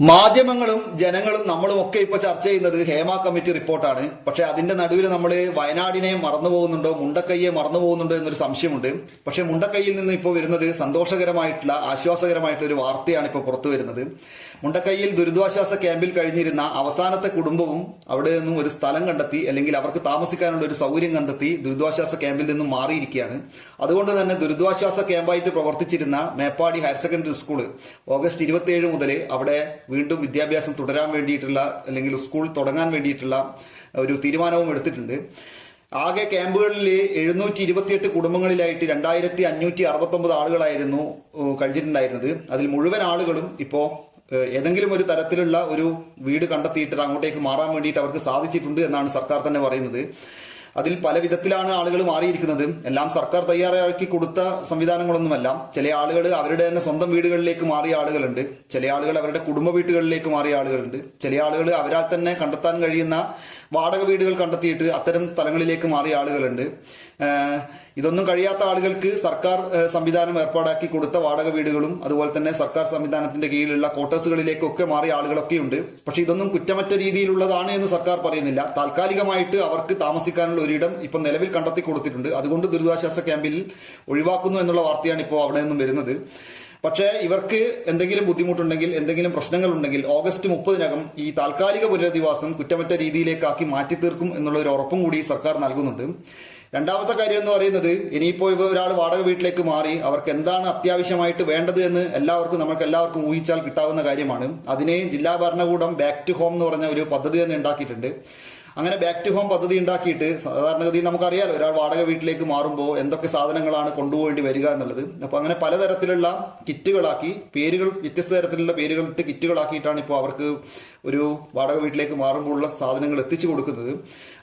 മാധ്യമങ്ങളും ജനങ്ങളും നമ്മളും ഒക്കെ ഇപ്പൊ ചർച്ച ചെയ്യുന്നത് ഹേമ കമ്മിറ്റി റിപ്പോർട്ടാണ്. പക്ഷെ അതിന്റെ നടുവിൽ നമ്മൾ വയനാടിനെ മറന്നു പോകുന്നുണ്ടോ മുണ്ടക്കയ്യെ മറന്നു പോകുന്നുണ്ടോ എന്നൊരു സംശയമുണ്ട്. പക്ഷെ മുണ്ടക്കയ്യിൽ നിന്ന് ഇപ്പോൾ വരുന്നത് സന്തോഷകരമായിട്ടുള്ള ആശ്വാസകരമായിട്ടുള്ള ഒരു വാർത്തയാണ് ഇപ്പോൾ പുറത്തു വരുന്നത്. മുണ്ടക്കയ്യിൽ ദുരിതാശ്വാസ ക്യാമ്പിൽ കഴിഞ്ഞിരുന്ന അവസാനത്തെ കുടുംബവും അവിടെ നിന്നും ഒരു സ്ഥലം കണ്ടെത്തി അല്ലെങ്കിൽ അവർക്ക് താമസിക്കാനുള്ള ഒരു സൗകര്യം കണ്ടെത്തി ദുരിതാശ്വാസ ക്യാമ്പിൽ നിന്നും മാറിയിരിക്കുകയാണ്. അതുകൊണ്ട് തന്നെ ദുരിതാശ്വാസ ക്യാമ്പായിട്ട് പ്രവർത്തിച്ചിരുന്ന Meppadi higher secondary school August ഇരുപത്തിയേഴ് മുതൽ അവിടെ വീണ്ടും വിദ്യാഭ്യാസം തുടരാൻ വേണ്ടിയിട്ടുള്ള അല്ലെങ്കിൽ സ്കൂൾ തുടങ്ങാൻ വേണ്ടിയിട്ടുള്ള ഒരു തീരുമാനവും എടുത്തിട്ടുണ്ട്. ആകെ ക്യാമ്പുകളിൽ എഴുന്നൂറ്റി ഇരുപത്തിയെട്ട് കുടുംബങ്ങളിലായിട്ട് രണ്ടായിരത്തി അഞ്ഞൂറ്റി അറുപത്തി ഒമ്പത് ആളുകളായിരുന്നു കഴിഞ്ഞിട്ടുണ്ടായിരുന്നത്. അതിൽ മുഴുവൻ ആളുകളും ഇപ്പോൾ ഏതെങ്കിലും ഒരു തരത്തിലുള്ള ഒരു വീട് കണ്ടെത്തിയിട്ട് അങ്ങോട്ടേക്ക് മാറാൻ വേണ്ടിയിട്ട് അവർക്ക് സാധിച്ചിട്ടുണ്ട് എന്നാണ് സർക്കാർ തന്നെ പറയുന്നത്. അതിൽ പല വിധത്തിലാണ് ആളുകൾ മാറിയിരിക്കുന്നത്. എല്ലാം സർക്കാർ തയ്യാറാക്കി കൊടുത്ത സംവിധാനങ്ങളൊന്നുമല്ല. ചില ആളുകൾ അവരുടെ തന്നെ സ്വന്തം വീടുകളിലേക്ക് മാറിയ ആളുകളുണ്ട്. ചില ആളുകൾ അവരുടെ കുടുംബ വീടുകളിലേക്ക് മാറിയ ആളുകളുണ്ട്. ചില ആളുകൾ അവരാൽ തന്നെ കണ്ടെത്താൻ കഴിയുന്ന വാടക വീടുകൾ കണ്ടെത്തിയിട്ട് അത്തരം സ്ഥലങ്ങളിലേക്ക് മാറിയ ആളുകളുണ്ട്. ഇതൊന്നും കഴിയാത്ത ആളുകൾക്ക് സർക്കാർ സംവിധാനം ഏർപ്പാടാക്കി കൊടുത്ത വാടക വീടുകളും അതുപോലെ തന്നെ സർക്കാർ സംവിധാനത്തിന്റെ കീഴിലുള്ള ക്വാർട്ടേഴ്സുകളിലേക്കൊക്കെ മാറിയ ആളുകളൊക്കെ ഉണ്ട് പക്ഷെ ഇതൊന്നും കുറ്റമറ്റ രീതിയിലുള്ളതാണ് എന്ന് സർക്കാർ പറയുന്നില്ല. താൽക്കാലികമായിട്ട് അവർക്ക് താമസിക്കാനുള്ള ഒരിടം ഇപ്പൊ നിലവിൽ കണ്ടെത്തി കൊടുത്തിട്ടുണ്ട്. അതുകൊണ്ട് ദുരിതാശ്വാസ ക്യാമ്പിൽ ഒഴിവാക്കുന്നു എന്നുള്ള വാർത്തയാണ് ഇപ്പോൾ അവിടെ നിന്നും വരുന്നത്. പക്ഷേ ഇവർക്ക് എന്തെങ്കിലും ബുദ്ധിമുട്ടുണ്ടെങ്കിൽ എന്തെങ്കിലും പ്രശ്നങ്ങൾ ഉണ്ടെങ്കിൽ ഓഗസ്റ്റ് മുപ്പതിനകം ഈ താൽക്കാലിക പുനരധിവാസം കുറ്റമറ്റ രീതിയിലേക്കാക്കി മാറ്റി തീർക്കും എന്നുള്ള ഒരു ഉറപ്പും കൂടി സർക്കാർ നൽകുന്നുണ്ട്. രണ്ടാമത്തെ കാര്യം എന്ന് പറയുന്നത് ഇനിയിപ്പോ ഇവ ഒരാൾ വാടക വീട്ടിലേക്ക് മാറി അവർക്ക് എന്താണ് അത്യാവശ്യമായിട്ട് വേണ്ടത് എന്ന് എല്ലാവർക്കും നമുക്ക് എല്ലാവർക്കും ഊഹിച്ചാൽ കിട്ടാവുന്ന കാര്യമാണ്. അതിനെ ജില്ലാ ഭരണകൂടം ബാക്ക് ടു ഹോം എന്ന് പറഞ്ഞ ഒരു പദ്ധതി തന്നെ ഉണ്ടാക്കിയിട്ടുണ്ട്. അങ്ങനെ ബാക്ക് ടു ഹോം പദ്ധതി ഉണ്ടാക്കിയിട്ട് സാധാരണഗതിയിൽ നമുക്കറിയാലോ ഒരാൾ വാടക വീട്ടിലേക്ക് മാറുമ്പോൾ എന്തൊക്കെ സാധനങ്ങളാണ് കൊണ്ടുപോകേണ്ടി വരിക എന്നുള്ളത്. അപ്പോൾ അങ്ങനെ പലതരത്തിലുള്ള കിറ്റുകളാക്കി പേരുകൾ വ്യത്യസ്ത തരത്തിലുള്ള പേരുകൾ ഇട്ട് കിറ്റുകളാക്കിയിട്ടാണ് ഇപ്പോൾ അവർക്ക് ഒരു വാടക വീട്ടിലേക്ക് മാറുമ്പോഴുള്ള സാധനങ്ങൾ എത്തിച്ചു കൊടുക്കുന്നത്.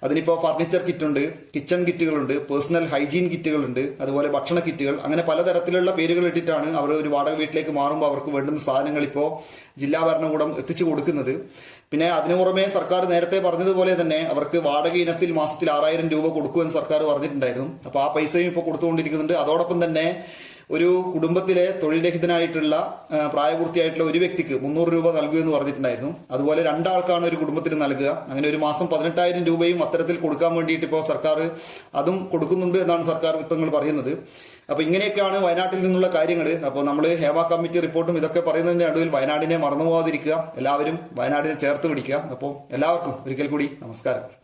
അതിനിപ്പോൾ ഫർണിച്ചർ കിറ്റുണ്ട് കിച്ചൺ കിറ്റുകളുണ്ട് പേഴ്സണൽ ഹൈജീൻ കിറ്റുകളുണ്ട് അതുപോലെ ഭക്ഷണ കിറ്റുകൾ അങ്ങനെ പലതരത്തിലുള്ള പേരുകൾ ഇട്ടിട്ടാണ് അവർ ഒരു വാടക വീട്ടിലേക്ക് മാറുമ്പോൾ അവർക്ക് വേണ്ടുന്ന സാധനങ്ങൾ ഇപ്പോൾ ജില്ലാ ഭരണകൂടം എത്തിച്ചു കൊടുക്കുന്നത്. പിന്നെ അതിനു പുറമെ സർക്കാർ നേരത്തെ പറഞ്ഞതുപോലെ തന്നെ അവർക്ക് വാടക ഇനത്തിൽ മാസത്തിൽ ആറായിരം രൂപ കൊടുക്കുമെന്ന് സർക്കാർ പറഞ്ഞിട്ടുണ്ടായിരുന്നു. അപ്പൊ ആ പൈസയും ഇപ്പോൾ കൊടുത്തുകൊണ്ടിരിക്കുന്നുണ്ട്. അതോടൊപ്പം തന്നെ ഒരു കുടുംബത്തിലെ തൊഴിൽരഹിതനായിട്ടുള്ള പ്രായപൂർത്തിയായിട്ടുള്ള ഒരു വ്യക്തിക്ക് മുന്നൂറ് രൂപ നൽകുമെന്ന് പറഞ്ഞിട്ടുണ്ടായിരുന്നു. അതുപോലെ രണ്ടാൾക്കാണ് ഒരു കുടുംബത്തിന് നൽകുക. അങ്ങനെ ഒരു മാസം പതിനെട്ടായിരം രൂപയും അത്തരത്തിൽ കൊടുക്കാൻ വേണ്ടിയിട്ട് ഇപ്പോൾ സർക്കാർ അതും കൊടുക്കുന്നുണ്ട് എന്നാണ് സർക്കാർ വൃത്തങ്ങൾ പറയുന്നത്. അപ്പൊ ഇങ്ങനെയൊക്കെയാണ് വയനാട്ടിൽ നിന്നുള്ള കാര്യങ്ങൾ. അപ്പോൾ നമ്മൾ ഹേമ കമ്മിറ്റി റിപ്പോർട്ടും ഇതൊക്കെ പറയുന്നതിന്റെ നടുവിൽ വയനാടിനെ മറന്നു പോകാതിരിക്കുക എല്ലാവരും വയനാടിനെ ചേർത്ത് പിടിക്കുക. അപ്പോൾ എല്ലാവർക്കും ഒരിക്കൽ കൂടി നമസ്കാരം.